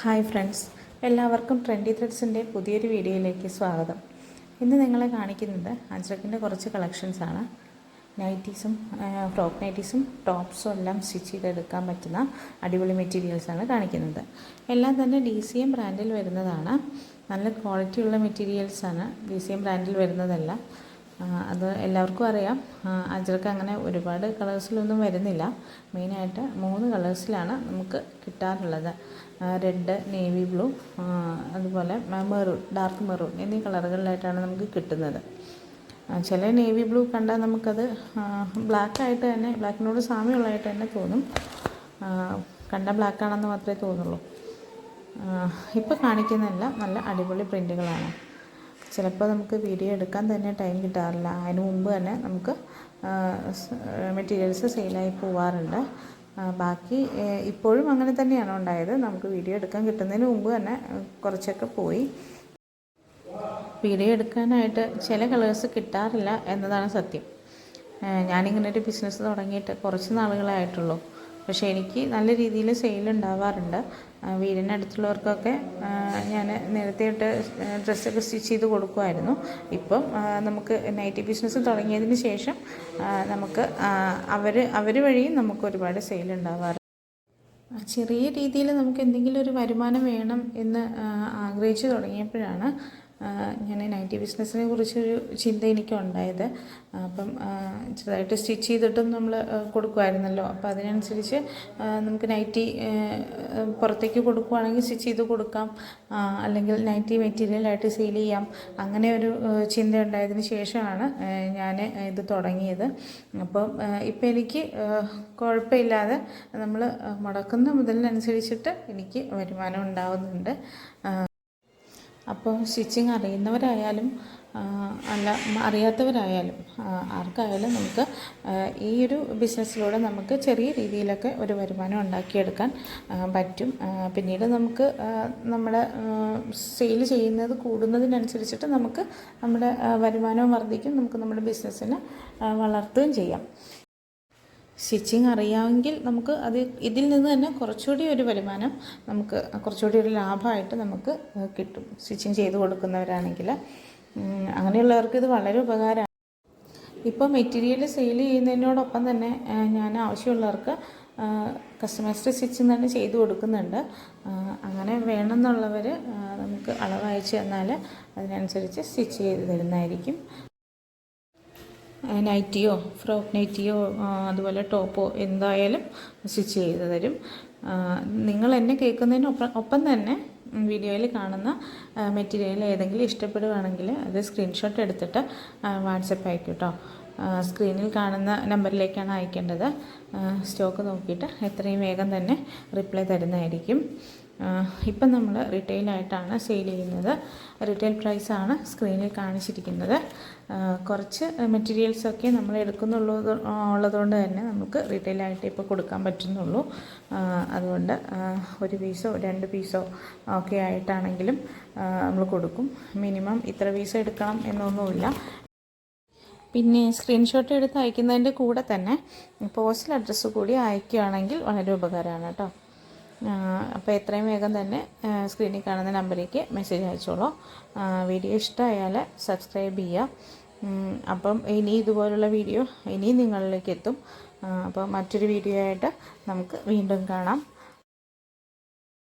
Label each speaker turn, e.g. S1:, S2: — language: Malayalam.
S1: Hi friends. എല്ലാവർക്കും ട്രെൻഡി ത്രെഡ്സിന്റെ പുതിയൊരു വീഡിയോയിലേക്ക് സ്വാഗതം. ഇന്ന് നിങ്ങളെ കാണിക്കുന്നത് അജ്രക്കിന്റെ കുറച്ച് കളക്ഷൻസാണ് നൈറ്റീസും ഫ്രോക്ക് നൈറ്റീസും ടോപ്സും എല്ലാം സ്റ്റിച്ച് ചെയ്തെടുക്കാൻ പറ്റുന്ന അടിപൊളി മെറ്റീരിയൽസാണ് കാണിക്കുന്നത്. എല്ലാം തന്നെ ഡി സി എം ബ്രാൻഡിൽ വരുന്നതാണ്. നല്ല ക്വാളിറ്റിയുള്ള മെറ്റീരിയൽസാണ് ഡി സി എം ബ്രാൻഡിൽ വരുന്നതെല്ലാം. അത് എല്ലാവർക്കും അറിയാം. അജർക്ക് അങ്ങനെ ഒരുപാട് കളേഴ്സിലൊന്നും വരുന്നില്ല. മെയിനായിട്ട് മൂന്ന് കളേഴ്സിലാണ് നമുക്ക് കിട്ടാറുള്ളത്. റെഡ് നേവി ബ്ലൂ അതുപോലെ മെറൂൺ ഡാർക്ക് മെറൂൺ എന്നീ കളറുകളിലായിട്ടാണ് നമുക്ക് കിട്ടുന്നത്. ചില നേവി ബ്ലൂ കണ്ടാൽ നമുക്കത് ബ്ലാക്കായിട്ട് തന്നെ ബ്ലാക്കിനോട് സാമ്യമുള്ളതായിട്ട് തന്നെ തോന്നും. കണ്ട ബ്ലാക്കാണെന്ന് മാത്രമേ തോന്നുള്ളൂ. ഇപ്പോൾ കാണിക്കുന്നതെല്ലാം നല്ല അടിപൊളി പ്രിന്റുകളാണ് ചിലപ്പോൾ നമുക്ക് വീഡിയോ എടുക്കാൻ തന്നെ ടൈം കിട്ടാറില്ല. അതിന് മുമ്പ് തന്നെ നമുക്ക് മെറ്റീരിയൽസ് സെയിലായി പോവാറുണ്ട്. ബാക്കി ഇപ്പോഴും അങ്ങനെ തന്നെയാണ് ഉണ്ടായത്. നമുക്ക് വീഡിയോ എടുക്കാൻ കിട്ടുന്നതിന് മുമ്പ് തന്നെ കുറച്ചൊക്കെ പോയി. വീഡിയോ എടുക്കാനായിട്ട് ചില കളേഴ്സ് കിട്ടാറില്ല എന്നതാണ് സത്യം. ഞാനിങ്ങനെ ഒരു ബിസിനസ് തുടങ്ങിയിട്ട് കുറച്ച് നാളുകളേ ആയിട്ടുള്ളൂ പക്ഷേ എനിക്ക് നല്ല രീതിയിൽ സെയിൽ ഉണ്ടാവാറുണ്ട്. അടുത്തുള്ളവർക്കൊക്കെ ഞാൻ നേരത്തെ ഇട്ട് ഡ്രസ്സൊക്കെ സ്റ്റിച്ച് ചെയ്ത് കൊടുക്കുമായിരുന്നു. ഇപ്പം നമുക്ക് നൈറ്റി ബിസിനസ് തുടങ്ങിയതിന് ശേഷം നമുക്ക് അവർ അവർ വഴിയും നമുക്ക് ഒരുപാട് സെയിൽ ഉണ്ടാവാറുണ്ട്. ചെറിയ രീതിയിൽ നമുക്ക് എന്തെങ്കിലും ഒരു വരുമാനം വേണം എന്ന് ആഗ്രഹിച്ചു തുടങ്ങിയപ്പോഴാണ് ഞാൻ നൈറ്റി ബിസിനസ്സിനെ കുറിച്ചൊരു ചിന്ത എനിക്കുണ്ടായത്. അപ്പം ചെറുതായിട്ട് സ്റ്റിച്ച് ചെയ്തിട്ടും നമ്മൾ കൊടുക്കുമായിരുന്നല്ലോ അപ്പോൾ അതിനനുസരിച്ച് നമുക്ക് നൈറ്റി പുറത്തേക്ക് കൊടുക്കുവാണെങ്കിൽ സ്റ്റിച്ച് ചെയ്ത് കൊടുക്കാം. അല്ലെങ്കിൽ നൈറ്റി മെറ്റീരിയലായിട്ട് സെയിൽ ചെയ്യാം. അങ്ങനെ ഒരു ചിന്ത ഉണ്ടായതിന് ശേഷമാണ് ഞാൻ ഇത് തുടങ്ങിയത്. അപ്പം ഇപ്പം എനിക്ക് കുഴപ്പമില്ലാതെ നമ്മൾ മുടക്കുന്ന മുതലിനനുസരിച്ചിട്ട് എനിക്ക് വരുമാനം ഉണ്ടാവുന്നുണ്ട്. അപ്പോൾ സ്റ്റിച്ചിങ് അറിയുന്നവരായാലും അല്ല അറിയാത്തവരായാലും ആർക്കായാലും നമുക്ക് ഈ ഒരു ബിസിനസ്സിലൂടെ നമുക്ക് ചെറിയ രീതിയിലൊക്കെ ഒരു വരുമാനം ഉണ്ടാക്കിയെടുക്കാൻ പറ്റും. പിന്നീട് നമുക്ക് നമ്മുടെ സെയിൽ ചെയ്യുന്നത് കൂടുന്നതിനനുസരിച്ചിട്ട് നമുക്ക് നമ്മുടെ വരുമാനവും വർദ്ധിക്കും നമുക്ക് നമ്മുടെ ബിസിനസ്സിനെ വളർത്തുകയും ചെയ്യാം. സ്റ്റിച്ചിങ് അറിയാമെങ്കിൽ നമുക്ക് അത് ഇതിൽ നിന്ന് തന്നെ കുറച്ചുകൂടി ഒരു വരുമാനം നമുക്ക് കുറച്ചുകൂടി ഒരു ലാഭമായിട്ട് നമുക്ക് കിട്ടും. സ്റ്റിച്ചിങ് ചെയ്ത് കൊടുക്കുന്നവരാണെങ്കിൽ. അങ്ങനെയുള്ളവർക്ക് ഇത് വളരെ ഉപകാരമാണ്. ഇപ്പോൾ മെറ്റീരിയൽ സെയിൽ ചെയ്യുന്നതിനോടൊപ്പം തന്നെ ഞാൻ ആവശ്യമുള്ളവർക്ക് കസ്റ്റമൈസ്ഡ് സ്റ്റിച്ചിങ് തന്നെ ചെയ്ത് കൊടുക്കുന്നുണ്ട്. അങ്ങനെ വേണമെന്നുള്ളവർ നമുക്ക് അളവ് അയച്ചു തന്നാൽ അതിനനുസരിച്ച് സ്റ്റിച്ച് ചെയ്ത് തരുന്നതായിരിക്കും. നൈറ്റിയോ ഫ്രോക്ക് നൈറ്റിയോ അതുപോലെ ടോപ്പോ എന്തായാലും സ്റ്റിച്ച് ചെയ്ത് തരും. നിങ്ങൾ എന്നെ കേൾക്കുന്നതിന് ഒപ്പം തന്നെ വീഡിയോയിൽ കാണുന്ന മെറ്റീരിയൽ ഏതെങ്കിലും ഇഷ്ടപ്പെടുകയാണെങ്കിൽ അത് സ്ക്രീൻഷോട്ട് എടുത്തിട്ട് വാട്സപ്പ് അയക്കും കേട്ടോ സ്ക്രീനിൽ കാണുന്ന നമ്പറിലേക്കാണ് അയക്കേണ്ടത്. സ്റ്റോക്ക് നോക്കിയിട്ട് എത്രയും വേഗം തന്നെ റിപ്ലൈ തരുന്നതായിരിക്കും. ഇപ്പം നമ്മൾ റീറ്റെയിലായിട്ടാണ് സെയിൽ ചെയ്യുന്നത്. റീറ്റെയിൽ പ്രൈസാണ് സ്ക്രീനിൽ കാണിച്ചിരിക്കുന്നത്. കുറച്ച് മെറ്റീരിയൽസൊക്കെ നമ്മൾ എടുക്കുന്നുള്ളൂ ഉള്ളതുകൊണ്ട് തന്നെ നമുക്ക് റീറ്റെയിലായിട്ട് ഇപ്പോൾ കൊടുക്കാൻ പറ്റുന്നുള്ളൂ. അതുകൊണ്ട് ഒരു പീസോ രണ്ട് പീസോ ഒക്കെ ആയിട്ടാണെങ്കിലും നമ്മൾ കൊടുക്കും. മിനിമം ഇത്ര പീസ് എടുക്കണം എന്നൊന്നുമില്ല. പിന്നെ സ്ക്രീൻഷോട്ട് എടുത്ത് അയക്കുന്നതിന്റെ കൂടെ തന്നെ പോസ്റ്റൽ അഡ്രസ്സ് കൂടി അയക്കുകയാണെങ്കിൽ വളരെ ഉപകാരമാണ് കേട്ടോ. അപ്പോൾ എത്രയും വേഗം തന്നെ സ്ക്രീനിൽ കാണുന്ന നമ്പറിലേക്ക് മെസ്സേജ് അയച്ചോളൂ. വീഡിയോ ഇഷ്ടമായാൽ സബ്സ്ക്രൈബ് ചെയ്യുക അപ്പം ഇനി ഇതുപോലുള്ള വീഡിയോ ഇനിയും നിങ്ങളിലേക്ക് എത്തും. അപ്പോൾ മറ്റൊരു വീഡിയോ ആയിട്ട് നമുക്ക് വീണ്ടും കാണാം.